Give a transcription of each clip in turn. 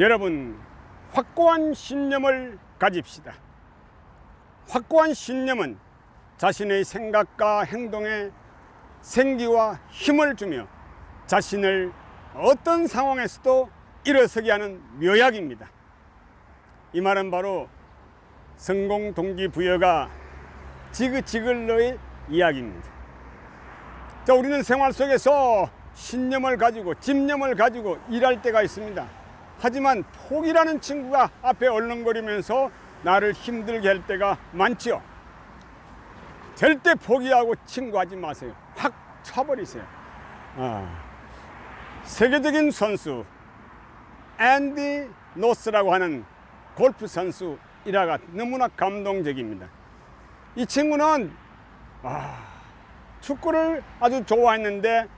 여러분 확고한 신념을 가집시다. 확고한 신념은 자신의 생각과 행동에 생기와 힘을 주며 자신을 어떤 상황에서도 일어서게 하는 묘약입니다. 이 말은 바로 성공 동기부여가 지그지글러의 이야기입니다. 자, 우리는 생활 속에서 신념을 가지고 집념을 가지고 일할 때가 있습니다. 하지만 포기라는 친구가 앞에 얼렁거리면서 나를 힘들게 할 때가 많지요. 절대 포기하고 친구하지 마세요. 확 쳐버리세요. 아, 세계적인 선수 앤디 노스라고 하는 골프 선수 일화가 너무나 감동적입니다. 이 친구는 아, 축구를 아주 좋아했는데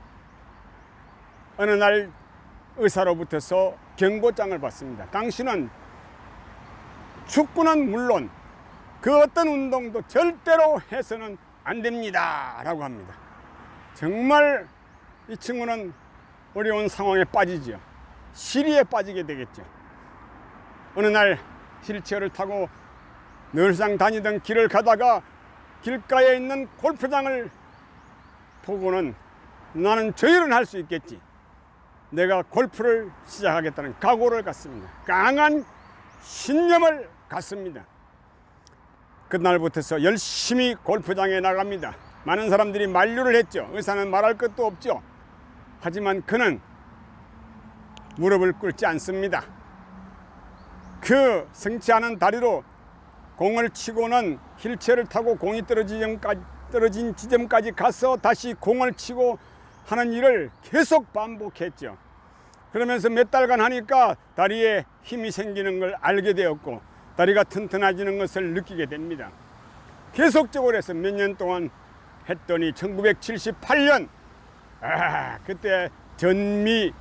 어느 날 의사로부터서 경고장을 받습니다. 당신은 축구는 물론 그 어떤 운동도 절대로 해서는 안 됩니다. 라고 합니다. 정말 이 친구는 어려운 상황에 빠지죠. 시리에 빠지게 되겠죠. 어느 날 휠체어를 타고 늘상 다니던 길을 가다가 길가에 있는 골프장을 보고는 나는 저 일은 할 수 있겠지. 내가 골프를 시작하겠다는 각오를 갖습니다. 강한 신념을 갖습니다. 그날부터서 열심히 골프장에 나갑니다. 많은 사람들이 만류를 했죠. 의사는 말할 것도 없죠. 하지만 그는 무릎을 꿇지 않습니다. 그 성취하는 다리로 공을 치고는 힐체를 타고 공이 떨어진 지점까지 가서 다시 공을 치고 하는 일을 계속 반복했죠. 그러면서 몇 달간 하니까 다리에 힘이 생기는 걸 알게 되었고 다리가 튼튼해지는 것을 느끼게 됩니다. 계속적으로 해서 몇 년 동안 했더니 1978년 아, 그때 전미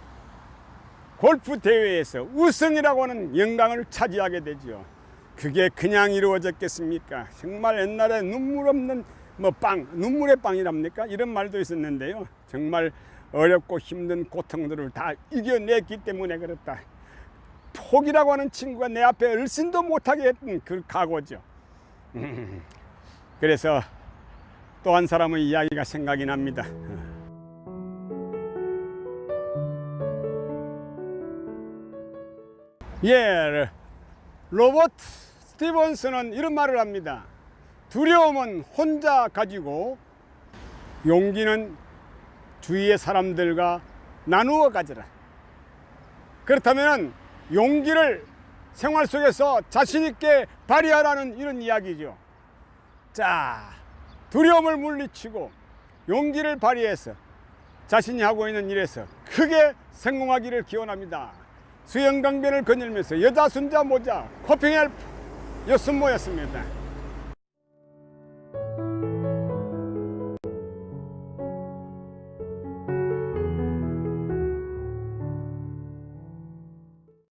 골프 대회에서 우승이라고 하는 영광을 차지하게 되죠. 그게 그냥 이루어졌겠습니까? 정말 옛날에 눈물 없는 뭐 빵, 눈물의 빵이랍니까? 이런 말도 있었는데요. 정말 어렵고 힘든 고통들을 다 이겨냈기 때문에 그렇다. 포기라고 하는 친구가 내 앞에 얼씬도 못하게 했던 그 각오죠. 음, 그래서 또 한 사람의 이야기가 생각이 납니다. 예, 로버트 스티븐스는 이런 말을 합니다. 두려움은 혼자 가지고 용기는 주위의 사람들과 나누어 가져라. 그렇다면 용기를 생활 속에서 자신 있게 발휘하라는 이런 이야기죠. 자, 두려움을 물리치고 용기를 발휘해서 자신이 하고 있는 일에서 크게 성공하기를 기원합니다. 수영 강변을 거닐면서 여자 순자 모자 코핑할 여순 모였습니다.